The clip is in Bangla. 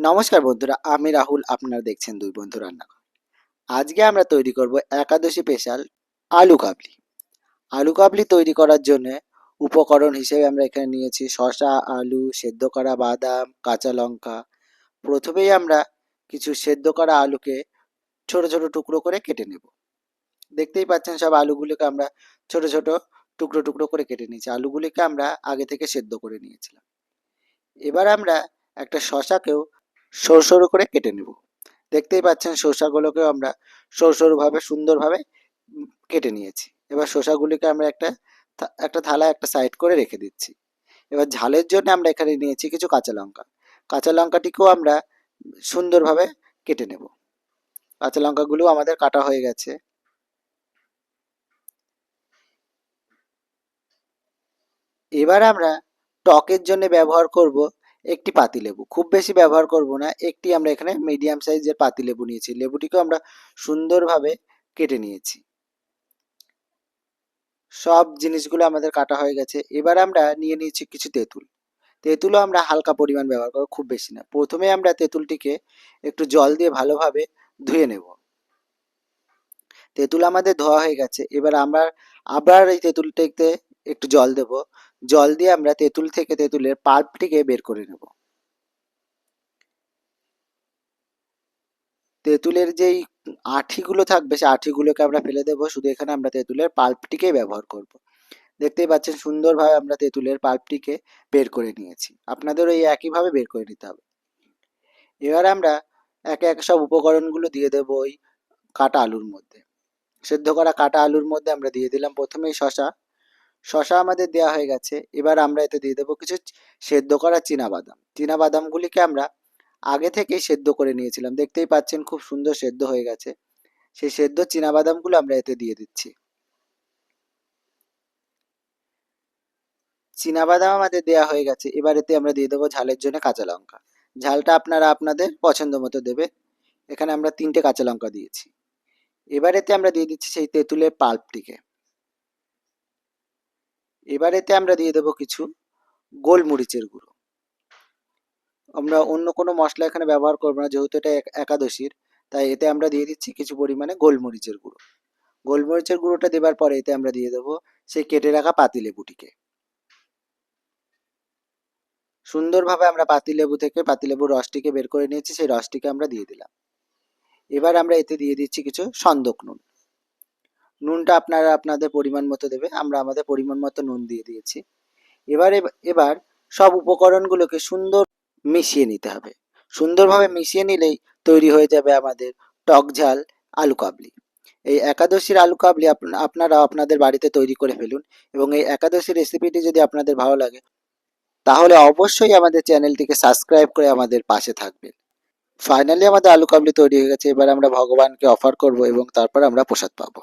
নমস্কার বন্ধুরা, আমি রাহুল, আপনারা দেখছেন দুই বন্ধু রান্নাঘর। আজকে আমরা তৈরি করব একাদশী স্পেশাল আলু কাবলি। আলু কাবলি তৈরি করার জন্য উপকরণ হিসেবে আমরা এখানে নিয়েছি শশা আলু, সেদ্ধ করা বাদাম, কাঁচা লঙ্কা। প্রথমেই আমরা কিছু সেদ্ধ করা আলুকে ছোট ছোট টুকরো করে কেটে নেব। দেখতেই পাচ্ছেন সব আলুগুলোকে আমরা ছোট ছোট টুকরো টুকরো করে কেটে নিয়েছি। আলুগুলিকে আমরা আগে থেকে সেদ্ধ করে নিয়েছিলাম। এবার আমরা একটা শশাকেও সরু সরু করে কেটে নেব। দেখতেই পাচ্ছেন শসাগুলোকেও আমরা সরু সরুভাবে, সুন্দরভাবে কেটে নিয়েছি। এবার শসাগুলিকে আমরা একটা একটা থালায় একটা সাইড করে রেখে দিচ্ছি। এবার ঝালের জন্য আমরা এখানে নিয়েছি কিছু কাঁচা লঙ্কা। কাঁচা লঙ্কাটিকেও আমরা সুন্দরভাবে কেটে নেব। কাঁচা লঙ্কাগুলো আমাদের কাটা হয়ে গেছে। এবার আমরা টকের জন্য ব্যবহার করব একটি পাতিলেবু খুব বেশি ব্যবহার করব না, একটি আমরা এখানে মিডিয়াম সাইজের পাতিলেবু নিয়েছি। লেবুটিকেও আমরা সুন্দরভাবে কেটে নিয়েছি। সব জিনিসগুলো আমাদের কাটা হয়ে গেছে। এবার আমরা নিয়ে নিয়েছি কিছু তেঁতুল। তেঁতুলও আমরা হালকা পরিমাণ ব্যবহার করব, খুব বেশি না। প্রথমে আমরা তেঁতুলটিকে একটু জল দিয়ে ভালোভাবে ধুয়ে নেব। তেঁতুল আমাদের ধোয়া হয়ে গেছে। এবার আমরা আবার এই তেঁতুলটিতে একটু জল দেব। জল দিয়ে আমরা তেঁতুল থেকে তেঁতুলের পাল্পটিকে বের করে নেব। তেঁতুলের যেই আঠিগুলো থাকবে সেই আঠিগুলোকে আমরা ফেলে দেবো। শুধু এখানে আমরা তেঁতুলের পাল্পটিকে ব্যবহার করব। দেখতেই পাচ্ছেন সুন্দরভাবে আমরা তেঁতুলের পাল্পটিকে বের করে নিয়েছি। আপনাদেরও এই একইভাবে বের করে নিতে হবে। এবার আমরা একে একে সব উপকরণগুলো দিয়ে দেবো ওই কাটা আলুর মধ্যে। সেদ্ধ করা কাটা আলুর মধ্যে আমরা দিয়ে দিলাম প্রথমেই শশা শশা আমাদের দেওয়া হয়ে গেছে। এবার আমরা এতে দিয়ে দেবো কিছু সেদ্ধ করা চীনাবাদাম চীনাবাদামগুলিকে আমরা আগে থেকেই সেদ্ধ করে নিয়েছিলাম। দেখতেই পাচ্ছেন খুব সুন্দর সেদ্ধ হয়ে গেছে। সেই সেদ্ধ চীনাবাদামগুলো আমরা এতে দিয়ে দিচ্ছি। চীনাবাদাম আমাদের দেওয়া হয়ে গেছে। এবার এতে আমরা দিয়ে দেবো ঝালের জন্য কাঁচা লঙ্কা। ঝালটা আপনারা আপনাদের পছন্দ মতো দেবে। এখানে আমরা তিনটে কাঁচা লঙ্কা দিয়েছি। এবার এতে আমরা দিয়ে দিচ্ছি সেই তেঁতুলের পাল্পটিকে। এবার এতে আমরা দিয়ে দেবো কিছু গোলমরিচের গুঁড়ো। আমরা অন্য কোনো মশলা এখানে ব্যবহার করব না, যেহেতু এটা এক- একাদশীর, তাই এতে আমরা দিয়ে দিচ্ছি কিছু পরিমাণে গোলমরিচের গুঁড়ো। গোলমরিচের গুঁড়োটা দেবার পরে এতে আমরা দিয়ে দেবো সেই কেটে রাখা পাতিলেবুটিকে। সুন্দরভাবে আমরা পাতিলেবু থেকে পাতিলেবুর রসটিকে বের করে নিয়েছি, সেই রসটিকে আমরা দিয়ে দিলাম। এবার আমরা এতে দিয়ে দিচ্ছি কিছু সন্দক নুন। নুনটা আপনারা আপনাদের পরিমাণ মতো দেবে, আমরা আমাদের পরিমাণ মতো নুন দিয়ে দিয়েছি। এবার এব- এবার সব উপকরণগুলোকে সুন্দর মিশিয়ে নিতে হবে। সুন্দরভাবে মিশিয়ে নিলেই তৈরি হয়ে যাবে আমাদের টক ঝাল আলু কাবলি। এই একাদশীর আলু কাবলি আপনারা আপনাদের বাড়িতে তৈরি করে ফেলুন এবং এই একাদশীর রেসিপিটি যদি আপনাদের ভালো লাগে, তাহলে অবশ্যই আমাদের চ্যানেলটিকে সাবস্ক্রাইব করে আমাদের পাশে থাকবেন। ফাইনালি আমাদের আলু কাবলি তৈরি হয়ে গেছে, এবার আমরা ভগবানকে অফার করব এবং তারপর আমরা প্রসাদ পাবো।